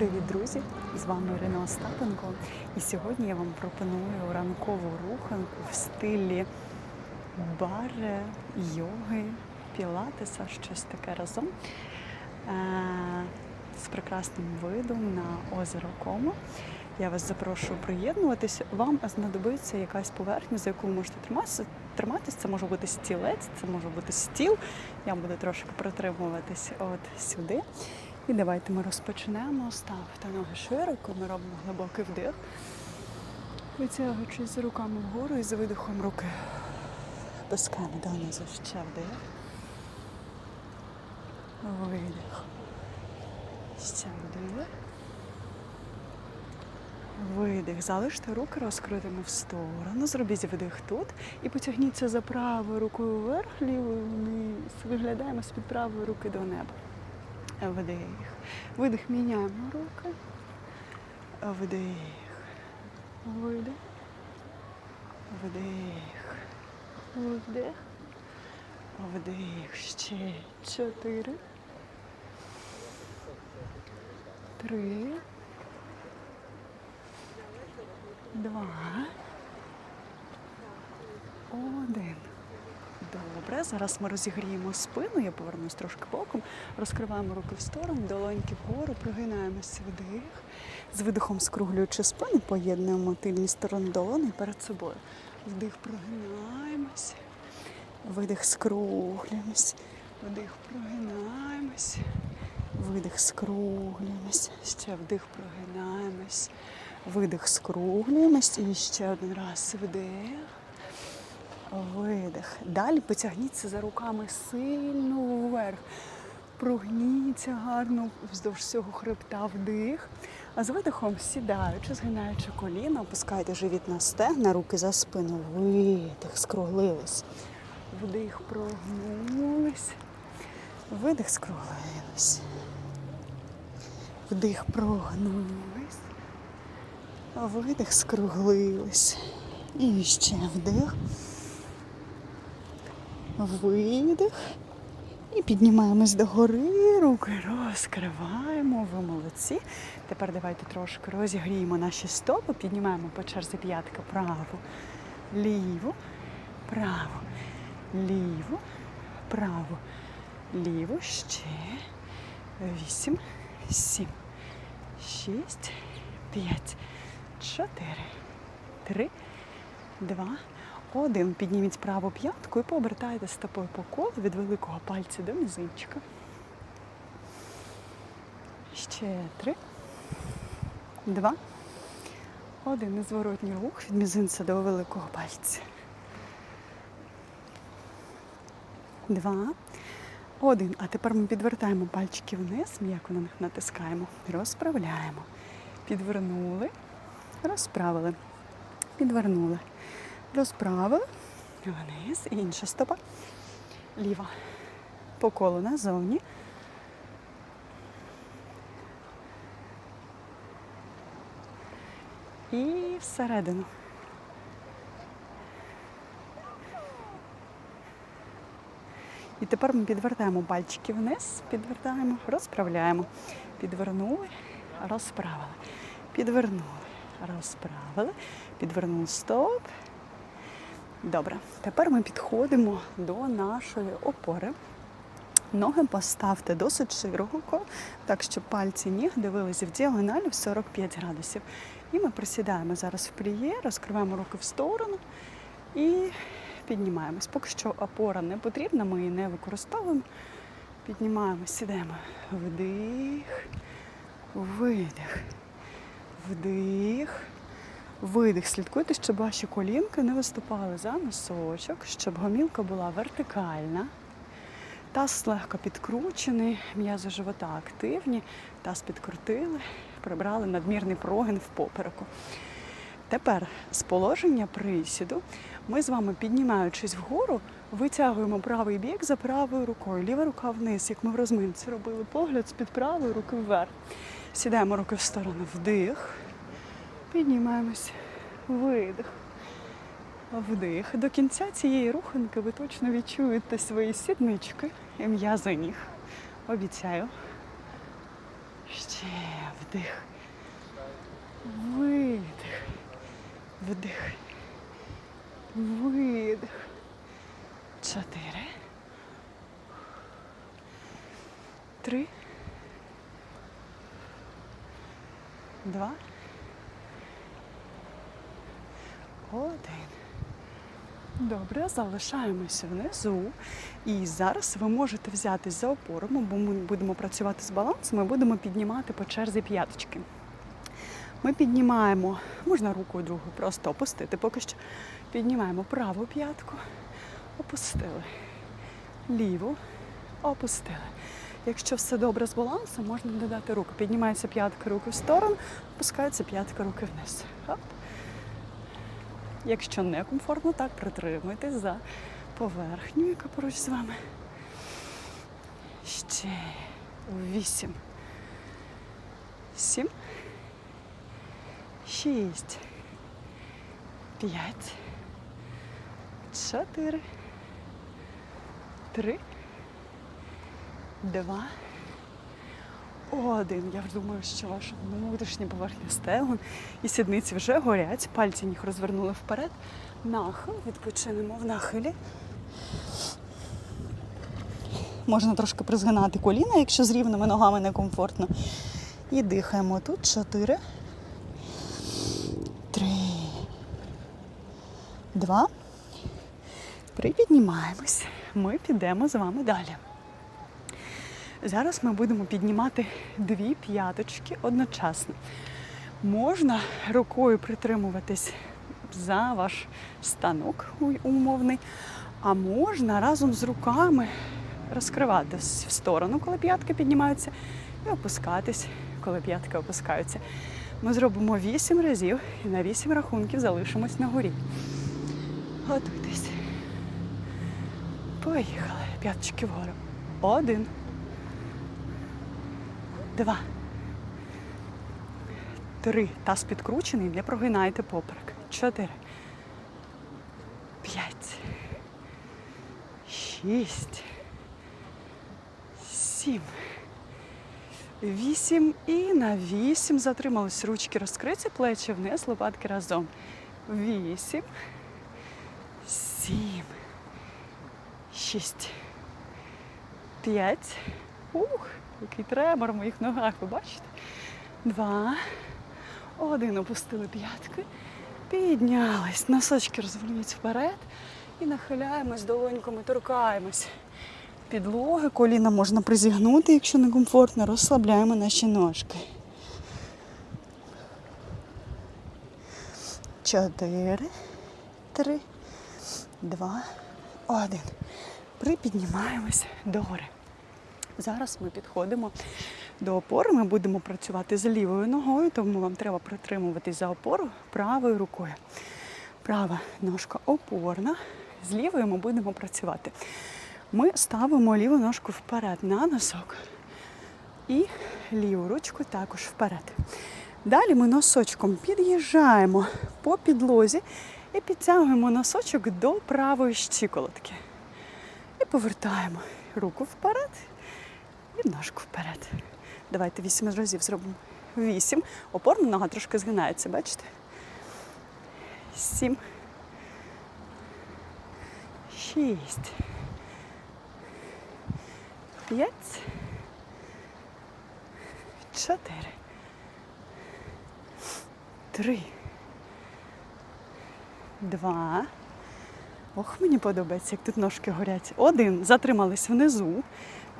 Привіт, друзі! З вами Ірина Остапенко. І сьогодні я вам пропоную ранкову руханку в стилі баре, йоги, пілатеса, щось таке разом. Е, З прекрасним видом на озеро Комо. Я вас запрошую приєднуватись. Вам знадобиться якась поверхня, за яку ви можете триматися. Триматись. Це може бути стілець, це може бути стіл. Я буду трошки протримуватись от сюди. І давайте ми розпочнемо. Ставте ноги широко, ми робимо глибокий вдих. Витягуючись руками вгору і за видихом руки. Пускаємо донизу ще вдих. Видих. Ще вдих. Видих. Залиште руки розкритими в сторону. Зробіть вдих тут. І потягніться за правою рукою вверх, лівою вниз. Виглядаємо з-під правої руки до неба. Вдих. Видих. Міняємо руки. Вдих. Видих. Вдих. Вдих. Вдих. Ще чотири. Три. Два. Один. Добре, зараз ми розігріємо спину, я повернусь трошки боком, розкриваємо руки в сторону, долоньки вгору, прогинаємося вдих. З видихом скруглюючи спину, поєднуємо тильні сторони долони перед собою. Вдих, прогинаємось. Видих, скруглюємось. Вдих, прогинаємось. Видих, скруглюємось. Ще вдих, прогинаємось. Видих, скруглюємось. І ще один раз вдих. Видих. Далі потягніться за руками сильно вверх. Прогніться гарно вздовж всього хребта вдих. А з видихом сідаючи, згинаючи коліна, опускайте живіт на стегна, руки за спину. Видих, скруглились. Вдих, прогнулись. Видих, скруглились. Вдих, прогнулись. Видих, скруглились. І ще вдих. Видих. І піднімаємось догори, руки розкриваємо, ви молодці. Тепер давайте трошки розігріємо наші стопи, піднімаємо по черзі п'ятка праву, ліву, праву, ліву, праву, ліву, ще. Вісім, сім, шість, п'ять, чотири, три, два, один. Підніміть праву п'ятку і пообертайте стопою по колу від великого пальця до мізинчика. Ще три, два, один. Незворотній рух від мізинця до великого пальця. Два. Один. А тепер ми підвертаємо пальчики вниз, м'яко на них натискаємо. Розправляємо. Підвернули, розправили. Підвернули. Розправили. Вниз. Інша стопа. Ліва. По колу назовні. І всередину. І тепер ми підвертаємо пальчики вниз, підвертаємо, розправляємо. Підвернули, розправили. Підвернули, розправили. Підвернули стоп. Добре. Тепер ми підходимо до нашої опори. Ноги поставте досить широко, так щоб пальці ніг дивилися в діагоналі в 45 градусів. І ми присідаємо зараз в пліє, розкриваємо руки в сторону і піднімаємось. Поки що опора не потрібна, ми її не використовуємо. Піднімаємось, сідаємо. Вдих, видих, вдих, видих. Слідкуйте, щоб ваші колінки не виступали за носочок, щоб гомілка була вертикальна. Таз легко підкручений, м'язи живота активні, таз підкрутили, прибрали надмірний прогин в попереку. Тепер з положення присіду ми з вами, піднімаючись вгору, витягуємо правий бік за правою рукою, ліва рука вниз, як ми в розминці робили погляд з-під правої руки вверх. Сідаємо руки в сторону, вдих, піднімаємось, видих. Вдих. До кінця цієї руханки ви точно відчуєте свої сіднички і м'язи ніг. Обіцяю. Ще Вдих. Видих. Вдих. Видих. Чотири. Три. Два. Один. Добре, залишаємося внизу. І зараз ви можете взятись за опору, бо ми будемо працювати з балансом, ми будемо піднімати по черзі п'яточки. Ми піднімаємо, можна руку другу просто опустити. Поки що піднімаємо праву п'ятку, опустили. Ліву опустили. Якщо все добре з балансом, можна додати руку. Піднімається п'ятка руки в сторону, опускається п'ятка руки вниз. Хоп. Якщо не комфортно, так притримуйтесь за поверхню, яка поруч з вами. Ще вісім. Сім. Шість. П'ять. Чотири. Три. Два. Один. Я вже думаю, що ваша внутрішня поверхня стегон і сідниці вже горять. Пальці ніг розвернули вперед. Нахил. Відпочинемо в нахилі. Можна трошки призгинати коліна, якщо з рівними ногами некомфортно. І дихаємо тут. Чотири. Три. Два. Припіднімаємось. Ми підемо з вами далі. Зараз ми будемо піднімати дві п'яточки одночасно. Можна рукою притримуватись за ваш станок умовний, а можна разом з руками розкриватись в сторону, коли п'ятки піднімаються, і опускатись, коли п'ятки опускаються. Ми зробимо вісім разів і на вісім рахунків залишимось на горі. Готуйтесь. Поїхали. П'яточки вгору. Один. Два. Три. Таз підкручений, не прогинайте поперек. Чотири. П'ять. Шість. Сім. Вісім. І на вісім затримались. Ручки розкриті, плечі вниз, лопатки разом. Вісім. Сім. Шість. П'ять. Ух, який тремор в моїх ногах, ви бачите? Два. Один. Опустили п'ятки. Піднялись. Носочки розверніть вперед. І нахиляємось долоньками, торкаємось. Підлоги, коліна можна призігнути, якщо некомфортно, розслабляємо наші ножки. Чотири, три, два, один. Припіднімаємось догори. Зараз ми підходимо до опори. Ми будемо працювати з лівою ногою, тому вам треба притримуватись за опору правою рукою. Права ножка опорна. З лівою ми будемо працювати. Ми ставимо ліву ножку вперед на носок і ліву ручку також вперед. Далі ми носочком під'їжджаємо по підлозі і підтягуємо носочок до правої щиколотки. І повертаємо руку вперед і ножку вперед. Давайте вісім разів зробимо. Вісім. Опорна нога трошки згинається, бачите? Сім. Шість. П'ять. Чотири. Три. Два. Ох, мені подобається, як тут ножки горять. Один. Затримались внизу.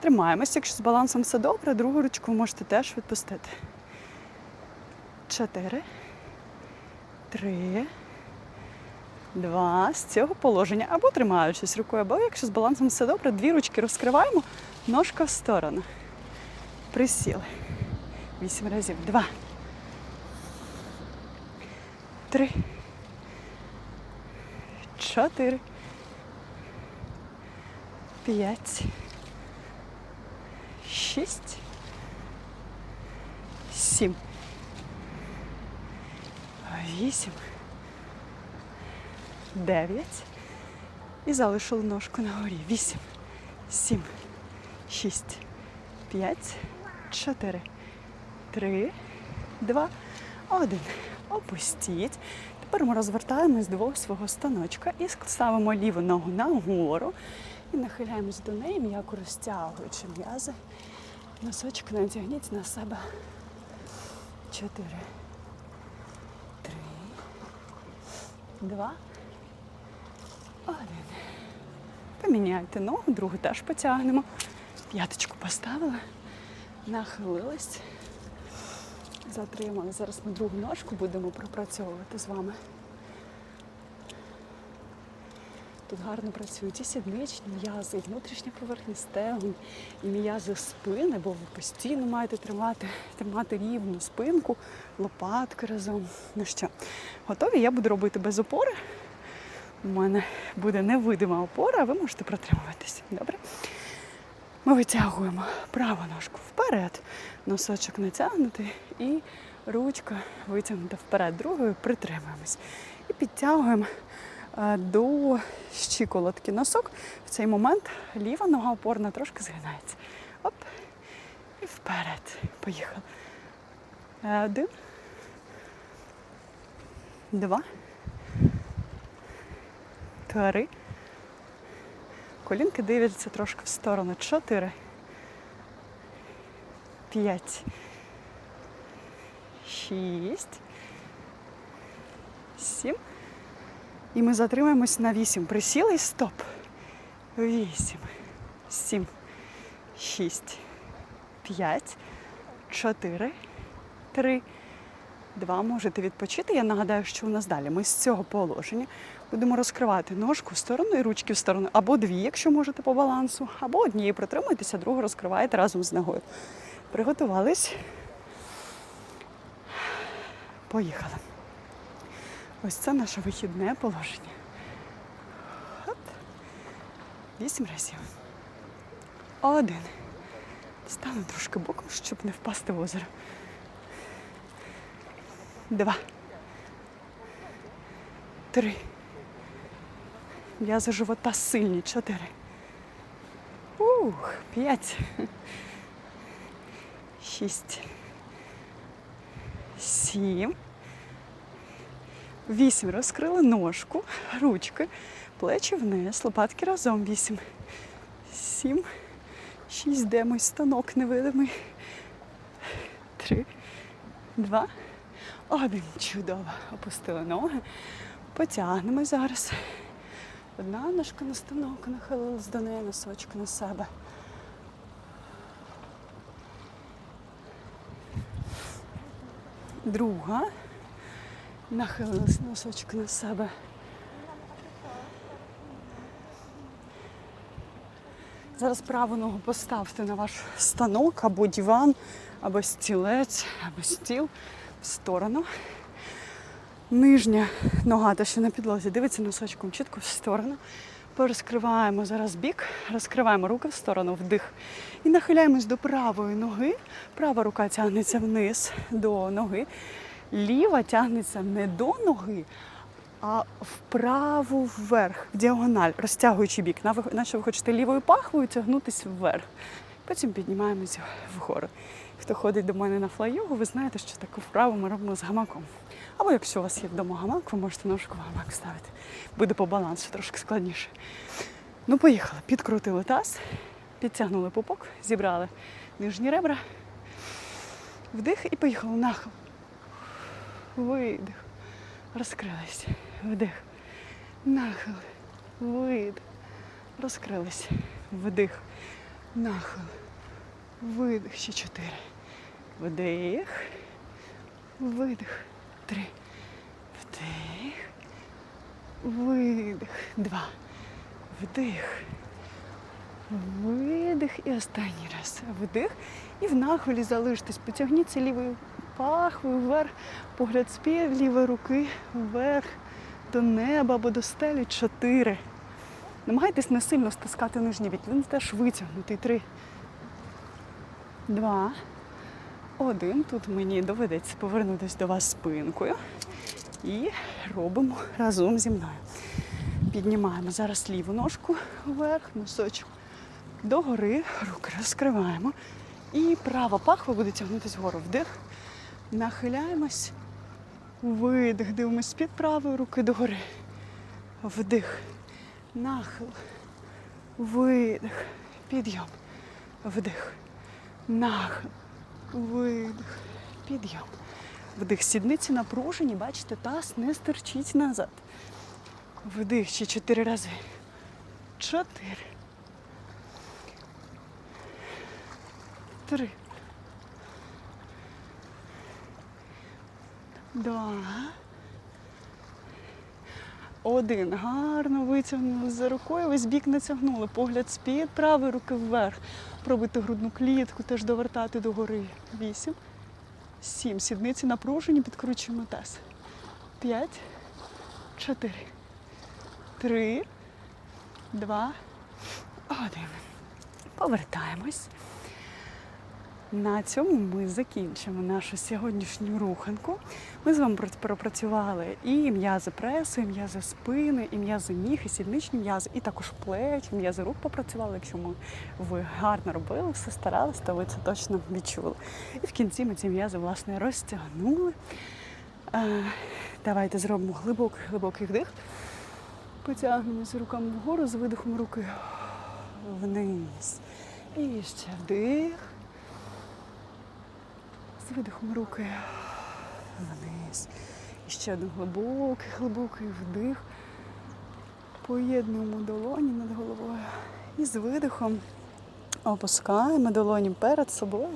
Тримаємось. Якщо з балансом все добре, другу ручку можете теж відпустити. Чотири. Три. Два. З цього положення. Або тримаючись рукою, або якщо з балансом все добре, дві ручки розкриваємо, ножка в сторону. Присіли. Вісім разів. Два. Три. Чотири. П'ять. Шість. Сім. Вісім. Дев'ять. І залишили ножку на горі. Вісім. Сім. Шість. П'ять. Чотири. Три. два, один. Опустіть. Тепер ми розвертаємось до свого станочка і ставимо ліву ногу нагору і нахиляємось до неї, м'яко розтягуючи м'язи. Носочок натягніть на себе. Чотири. Три. Два. Один. Поміняйте ногу, другу теж потягнемо. П'яточку поставили, нахилились, затримали. Зараз ми другу ножку будемо пропрацьовувати з вами. Тут гарно працюють і сідничні м'язи, і внутрішня поверхня стегон, і м'язи спини, бо ви постійно маєте тримати, тримати рівну спинку, лопатки разом. Ну що, готові? Я буду робити без опори. У мене буде невидима опора, а ви можете протримуватися. Добре? Ми витягуємо праву ножку вперед, носочок натягнутий і ручка витягнута вперед. Другою притримуємось. І підтягуємо до щиколотки носок. В цей момент ліва нога опорна трошки згинається. Оп. І вперед. Поїхали. Е, Один. Два. Три. Колінки дивляться трошки в сторону. Чотири. П'ять. Шість. Сім. І ми затримаємось на вісім. Присіли і стоп. Вісім. Сім. Шість. П'ять. Чотири. Три. Два. Можете відпочити. Я нагадаю, що у нас далі. Ми з цього положення будемо розкривати ножку в сторону і ручки в сторону. Або дві, якщо можете по балансу, або однією притримуєтеся, другу розкриваєте разом з ногою. Приготувались. Поїхали. Ось це наше вихідне положення. Оп. Вісім разів. Один. Стану трошки боком, щоб не впасти в озеро. Два. Три. М'язи живота сильні. Чотири. Ух, п'ять. Шість. Сім. Вісім. Розкрили ножку, ручки, плечі вниз, лопатки разом. Вісім. Сім. Шість. Демось станок невидимий. Три. Два. Один. Чудово. Опустили ноги. Потягнемо зараз. Одна ножка на станок, нахилилась до неї, носочок на себе. Друга. Нахилилась носочок на себе. Зараз праву ногу поставте на ваш станок або диван, або стілець, або стіл в сторону. Нижня нога, та що на підлозі, дивиться носочком чітко в сторону. Порозкриваємо зараз бік, розкриваємо руки в сторону, вдих. І нахиляємось до правої ноги. Права рука тягнеться вниз до ноги. Ліва тягнеться не до ноги, а вправо вверх, в діагональ, розтягуючи бік. Наче ви хочете лівою пахвою тягнутися вверх. Потім піднімаємося вгору. Хто ходить до мене на флай-йогу, ви знаєте, що таку вправу ми робимо з гамаком. Або якщо у вас є вдома гамак, ви можете ножку в гамак ставити. Буде по балансу трошки складніше. Ну, поїхали. Підкрутили таз, підтягнули пупок, зібрали нижні ребра. Вдих і поїхали. Нахил. Видих. Розкрились. Вдих. Нахил. Видих. Розкрились. Вдих. Нахил. Видих. Ще чотири. Вдих. Видих. Три. Вдих. Видих. Два. Вдих. Видих. І останній раз. Вдих. І в нахилі залиштесь. Потягніться лівою пахвою вверх. Погляд спів лівої руки вверх до неба або до стелі. Чотири. Намагайтесь не сильно стискати нижній бік. Теж витягнутий. Три. Два. Один. Тут мені доведеться повернутися до вас спинкою. І робимо разом зі мною. Піднімаємо зараз ліву ножку вверх, носочок догори, руки розкриваємо. І права пахва буде тягнутися вгору. Вдих, Нахиляємось. Видих. Дивимось під правої руки догори. Вдих. Нахил. Видих. Підйом. Вдих. Нахил. Видих. Підйом. Вдих. Сідниці напружені, бачите, таз не стерчить назад. Вдих ще чотири рази. Чотири. Три. Два. Один. Гарно витягнули за рукою, весь бік натягнули. Погляд з-під правої руки вверх. Пробити грудну клітку, теж довертати догори. Вісім. Сім. Сідниці напружені, підкручуємо таз. П'ять. Чотири. Три. Два. Один. Повертаємось. На цьому ми закінчимо нашу сьогоднішню руханку. Ми з вами пропрацювали і м'язи пресу, і м'язи спини, і м'язи ніг, і сідничні м'язи, і також плеч, і м'язи рук попрацювали. Якщо ми ви гарно робили, все старались, то ви це точно відчули. І в кінці ми ці м'язи власне розтягнули. Е, давайте зробимо глибокий глибокий вдих. Потягнемося руками вгору з видихом руки вниз. І ще вдих. З видихом руки вниз. І ще один глибокий, глибокий вдих. Поєднуємо долоні над головою. І з видихом опускаємо долоні перед собою.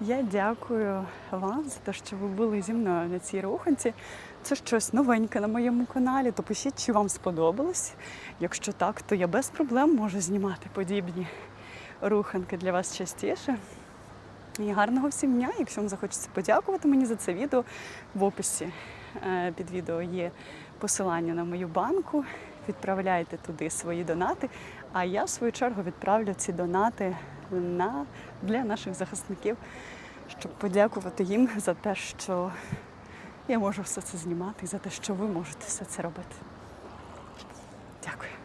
Я дякую вам за те, що ви були зі мною на цій руханці. Це щось новеньке на моєму каналі. То пишіть, чи вам сподобалось. Якщо так, то я без проблем можу знімати подібні руханки для вас частіше. І гарного всім дня. Якщо вам захочеться подякувати мені за це відео, в описі е, під відео є посилання на мою банку. Відправляйте туди свої донати. А я, в свою чергу, відправлю ці донати на, для наших захисників, щоб подякувати їм за те, що я можу все це знімати, і за те, що ви можете все це робити. Дякую.